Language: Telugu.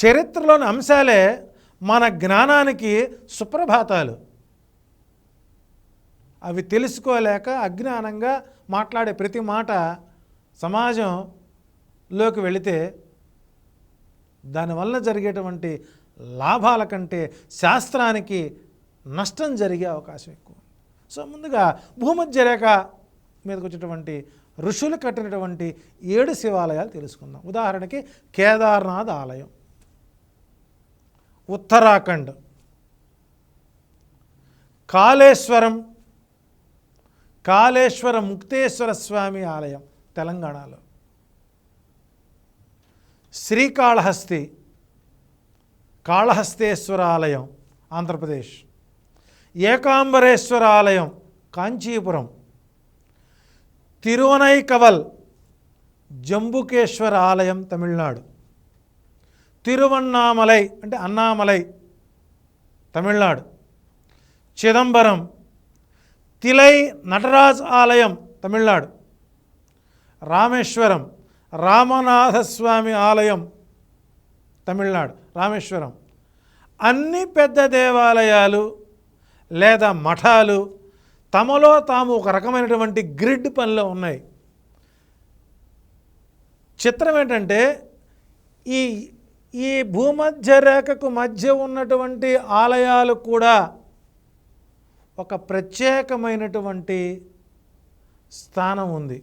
చరిత్రలోని అంశాలే మన జ్ఞానానికి సుప్రభాతాలు. అవి తెలుసుకోలేక అజ్ఞానంగా మాట్లాడే ప్రతి మాట సమాజంలోకి వెళితే దానివల్ల జరిగేటువంటి లాభాల కంటే శాస్త్రానికి నష్టం జరిగే అవకాశం ఎక్కువ సో ముందుగా భూమధ్య రేఖ మీదకి వచ్చేటువంటి ఋషులు కట్టినటువంటి ఏడు శివాలయాలు తెలుసుకుందాం. ఉదాహరణకి కేదార్నాథ్ ఆలయం. ఉత్తరాఖండ్. కాళేశ్వరం కాళేశ్వర ముక్తేశ్వర స్వామి ఆలయం తెలంగాణలో. శ్రీకాళహస్తి కాళహస్తేశ్వర ఆలయం ఆంధ్రప్రదేశ్. ఏకాంబరేశ్వర ఆలయం కాంచీపురం. తిరువనైకవల్ జంబుకేశ్వర ఆలయం తమిళనాడు. తిరువన్నామలై అంటే అన్నామలై తమిళనాడు. చిదంబరం తిలై నటరాజ్ ఆలయం తమిళనాడు. రామేశ్వరం రామనాథస్వామి ఆలయం తమిళనాడు రామేశ్వరం. అన్ని పెద్ద దేవాలయాలు లేదా మఠాలు తమలో తాము ఒక రకమైనటువంటి గ్రిడ్ పనిలో ఉన్నాయి. చిత్రం ఏంటంటే ఈ ఈ భూమధ్య రేఖకు మధ్య ఉన్నటువంటి ఆలయాలు కూడా ఒక ప్రత్యేకమైనటువంటి స్థానం ఉంది.